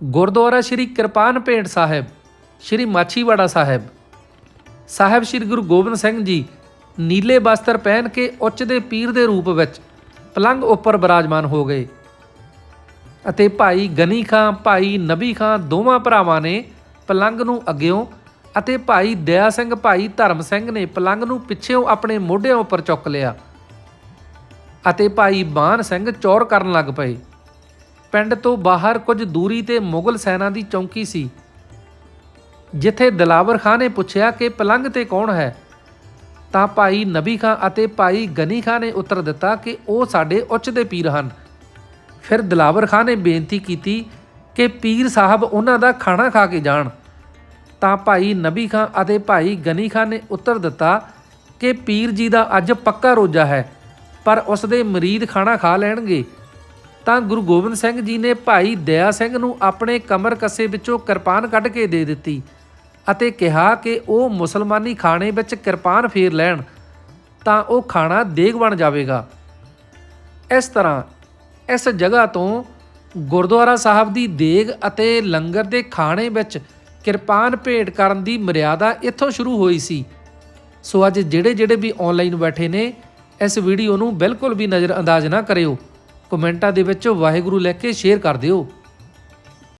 ਗੁਰਦੁਆਰਾ ਸ੍ਰੀ ਕਿਰਪਾਨ ਭੇਟ ਸਾਹਿਬ, ਸ੍ਰੀ ਮਾਛੀਵਾੜਾ ਸਾਹਿਬ। ਸਾਹਿਬ ਸ੍ਰੀ ਗੁਰੂ ਗੋਬਿੰਦ ਸਿੰਘ ਜੀ ਨੀਲੇ ਬਸਤਰ ਪਹਿਨ ਕੇ ਉੱਚ ਦੇ ਪੀਰ ਦੇ ਰੂਪ ਵਿੱਚ ਪਲੰਗ ਉੱਪਰ ਬਿਰਾਜਮਾਨ ਹੋ ਗਏ। ਅਤੇ ਭਾਈ ਗਨੀ ਖਾਂ, ਭਾਈ ਨਬੀ ਖਾਂ ਦੋਵਾਂ ਭਰਾਵਾਂ ਨੇ ਪਲੰਗ ਨੂੰ ਅੱਗਿਓਂ ਅਤੇ ਭਾਈ ਦਇਆ ਸਿੰਘ, ਭਾਈ ਧਰਮ ਸਿੰਘ ਨੇ ਪਲੰਗ ਨੂੰ ਪਿੱਛੇੋਂ ਆਪਣੇ ਮੋਢਿਆਂ ਉੱਪਰ ਚੁੱਕ ਲਿਆ। ਅਤੇ ਭਾਈ ਬਾਨ ਸਿੰਘ ਚੌਰ ਕਰਨ ਲੱਗ ਪਏ। ਪਿੰਡ ਤੋਂ ਬਾਹਰ ਕੁਝ ਦੂਰੀ ਤੇ ਮੁਗਲ ਸੈਨਾ ਦੀ ਚੌਂਕੀ ਸੀ, ਜਿੱਥੇ ਦਲਾਵਰ ਖਾਂ ਨੇ ਪੁੱਛਿਆ ਕਿ ਪਲੰਗ ਤੇ ਕੌਣ ਹੈ, ਤਾਂ ਭਾਈ ਨਬੀ ਖਾਂ ਅਤੇ ਭਾਈ ਗਨੀ ਖਾਂ ਨੇ ਉੱਤਰ ਦਿੱਤਾ ਕਿ ਉਹ ਸਾਡੇ ਉੱਚ ਦੇ ਪੀਰ ਹਨ। ਫਿਰ ਦਲਾਵਰ ਖਾਂ ਨੇ ਬੇਨਤੀ ਕੀਤੀ ਕਿ ਪੀਰ ਸਾਹਿਬ ਉਹਨਾਂ ਦਾ ਖਾਣਾ ਖਾ ਕੇ ਜਾਣ। ਤਾਂ ਭਾਈ ਨਬੀ ਖਾਂ ਅਤੇ ਭਾਈ ਗਨੀ ਖਾਂ ਨੇ ਉੱਤਰ ਦਿੱਤਾ ਕਿ ਪੀਰ ਜੀ ਦਾ ਅੱਜ ਪੱਕਾ ਰੋਜ਼ਾ ਹੈ, ਪਰ ਉਸ ਦੇ ਮਰੀਦ ਖਾਣਾ ਖਾ ਲੈਣਗੇ। ਤਾਂ ਗੁਰੂ ਗੋਬਿੰਦ ਸਿੰਘ ਜੀ ਨੇ ਭਾਈ ਦਇਆ ਸਿੰਘ ਨੂੰ ਆਪਣੇ ਕਮਰ ਕੱਸੇ ਵਿੱਚੋਂ ਕਿਰਪਾਨ ਕੱਢ ਕੇ ਦੇ ਦਿੱਤੀ ਅਤੇ ਕਿਹਾ ਕਿ ਉਹ ਮੁਸਲਮਾਨੀ ਖਾਣੇ ਵਿੱਚ ਕਿਰਪਾਨ ਫੇਰ ਲੈਣ, ਤਾਂ ਉਹ ਖਾਣਾ ਦੇਗ ਬਣ ਜਾਵੇਗਾ। ਇਸ ਤਰ੍ਹਾਂ ਇਸ ਜਗ੍ਹਾ ਤੋਂ ਗੁਰਦੁਆਰਾ ਸਾਹਿਬ ਦੀ ਦੇਗ ਅਤੇ ਲੰਗਰ ਦੇ ਖਾਣੇ ਵਿੱਚ ਕਿਰਪਾਨ ਭੇਟ ਕਰਨ ਦੀ ਮਰਿਆਦਾ ਇੱਥੋਂ ਸ਼ੁਰੂ ਹੋਈ ਸੀ। ਸੋ ਅੱਜ ਜਿਹੜੇ ਜਿਹੜੇ ਵੀ ਆਨਲਾਈਨ ਬੈਠੇ ਨੇ, ਇਸ ਵੀਡੀਓ ਨੂੰ ਬਿਲਕੁਲ ਵੀ ਨਜ਼ਰ ਅੰਦਾਜ਼ ਨਾ ਕਰਿਓ। ਕਮੈਂਟਾਂ ਦੇ ਵਿੱਚ ਵਾਹਿਗੁਰੂ ਲਿਖ ਕੇ ਸ਼ੇਅਰ ਕਰ ਦਿਓ।